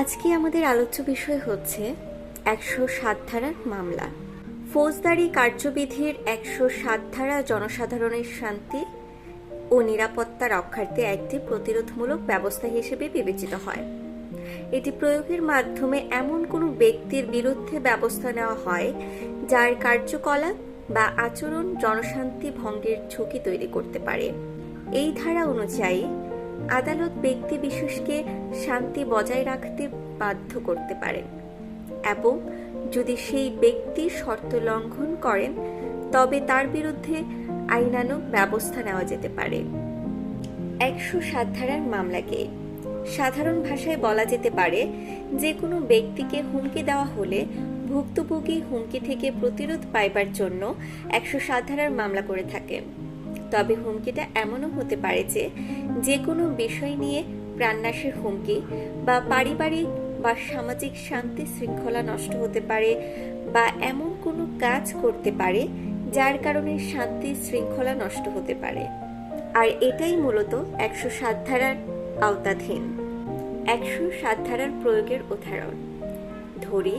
আজকে আমাদের আলোচ্য বিষয় হচ্ছে একশো সাত ধারার মামলা। ফৌজদারি কার্যবিধির একশো সাত ধারা জনসাধারণের শান্তি ও নিরাপত্তা রক্ষার্থে একটি প্রতিরোধমূলক ব্যবস্থা হিসেবে বিবেচিত হয়। এটি প্রয়োগের মাধ্যমে এমন কোনো ব্যক্তির বিরুদ্ধে ব্যবস্থা নেওয়া হয় যার কার্যকলাপ বা আচরণ জনশান্তি ভঙ্গের ঝুঁকি তৈরি করতে পারে। এই ধারা অনুযায়ী আদালত ব্যক্তি বিশেষকে শান্তি বজায় রাখতে বাধ্য করতে পারেন এবং যদি সেই ব্যক্তি শর্ত লঙ্ঘন করেন, তবে তার বিরুদ্ধে আইনানুগ ব্যবস্থা নেওয়া যেতে পারে। একশো সাত ধারার মামলাকে সাধারণ ভাষায় বলা যেতে পারে, যে কোনো ব্যক্তিকে হুমকি দেওয়া হলে ভুক্তভোগী হুমকি থেকে প্রতিরোধ পাইবার জন্য একশো সাত ধারার মামলা করে থাকে। তবে হুমকিটা এমনও হতে পারে যে যে কোনো বিষয় নিয়ে প্রাণনাশের হুমকি বা পারিবারিক বা সামাজিক শান্তি শৃঙ্খলা নষ্ট হতে পারে বা এমন কোনো কাজ করতে পারে যার কারণে শান্তি শৃঙ্খলা নষ্ট হতে পারে। আর এটাই মূলত একশো সাত ধারার আওতাধীন, একশো সাত ধারার প্রয়োগের উদাহরণ। ধরি,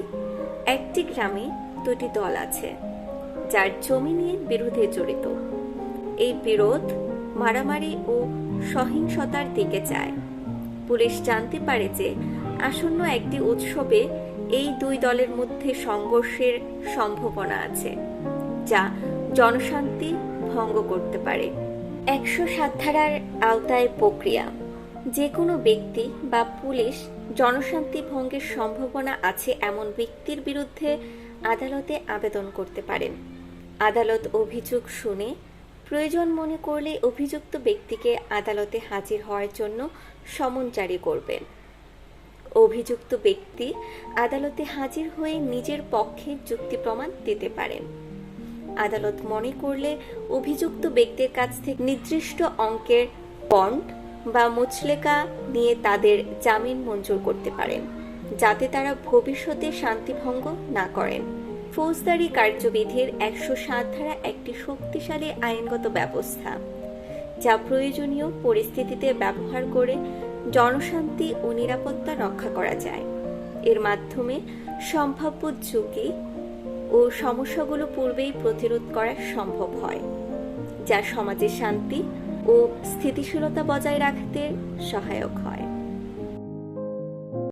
একটি গ্রামে দুটি দল আছে, যার জমি নিয়ে বিরোধে জড়িত। এই বিরোধ মারামারি ও সহিংসতার দিকে যায়। পুলিশ জানতে পারে যে আসন্ন একটি উৎসবে এই দুই দলের মধ্যে সংঘর্ষের সম্ভাবনা আছে, যা জনশান্তি ভঙ্গ করতে পারে। একশো সাত ধারার আওতায় প্রক্রিয়া। যে কোনো ব্যক্তি বা পুলিশ জনশান্তি ভঙ্গের সম্ভাবনা আছে এমন ব্যক্তির বিরুদ্ধে আদালতে আবেদন করতে পারেন। আদালত অভিযোগ শুনে প্রয়োজন মনে করলে অভিযুক্ত ব্যক্তিকে আদালতে হাজির হওয়ার জন্য সমন জারি করবেন অভিযুক্ত ব্যক্তি আদালতে হাজির হয়ে নিজের পক্ষে যুক্তি প্রমাণ দিতে পারেন আদালত মনে করলে অভিযুক্ত ব্যক্তির কাছ থেকে নির্দিষ্ট অঙ্কের বন্ড বা মুচলেকা নিয়ে তাদের জামিন মঞ্জুর করতে পারেন, যাতে তারা ভবিষ্যতে শান্তিভঙ্গ না করেন। ফৌজদারি কার্যবিধির একশো সাত ধারা একটি শক্তিশালী আইনগত ব্যবস্থা, যা প্রয়োজনীয় পরিস্থিতিতে ব্যবহার করে জনশান্তি ও নিরাপত্তা রক্ষা করা যায়। এর মাধ্যমে সম্ভাব্য ঝুঁকি ও সমস্যাগুলো পূর্বেই প্রতিরোধ করা সম্ভব হয়, যা সমাজে শান্তি ও স্থিতিশীলতা বজায় রাখতে সহায়ক হয়।